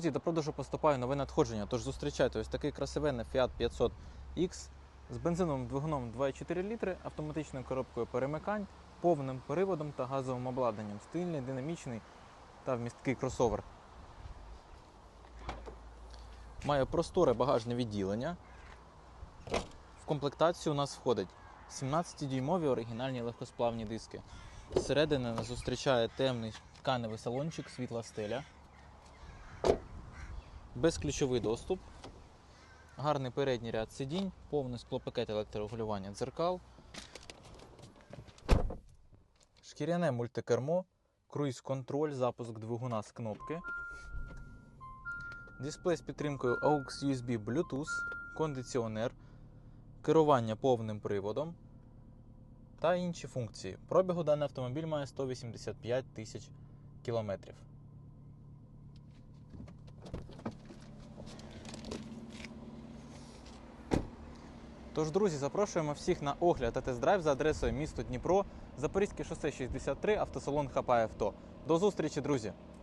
Друзі, до продажу поступає нове надходження, тож зустрічайте ось такий красивенний Fiat 500X з бензиновим двигуном 2,4 літри, автоматичною коробкою перемикань, повним приводом та газовим обладнанням. Стильний, динамічний та вмісткий кросовер. Має просторе багажне відділення. В комплектацію у нас входить 17-дюймові оригінальні легкосплавні диски. Зсередини нас зустрічає темний тканевий салончик, світла стеля безключовий доступ, гарний передній ряд сидінь, повний склопакет електрорегулювання дзеркал, шкіряне мультикермо, круїз-контроль, запуск двигуна з кнопки, дисплей з підтримкою AUX USB Bluetooth, кондиціонер, керування повним приводом та інші функції. Пробігу даний автомобіль має 185 тисяч кілометрів. Тож, друзі, запрошуємо всіх на огляд та тест-драйв за адресою місто Дніпро, Запорізьке шосе 63, автосалон Авто. До зустрічі, друзі!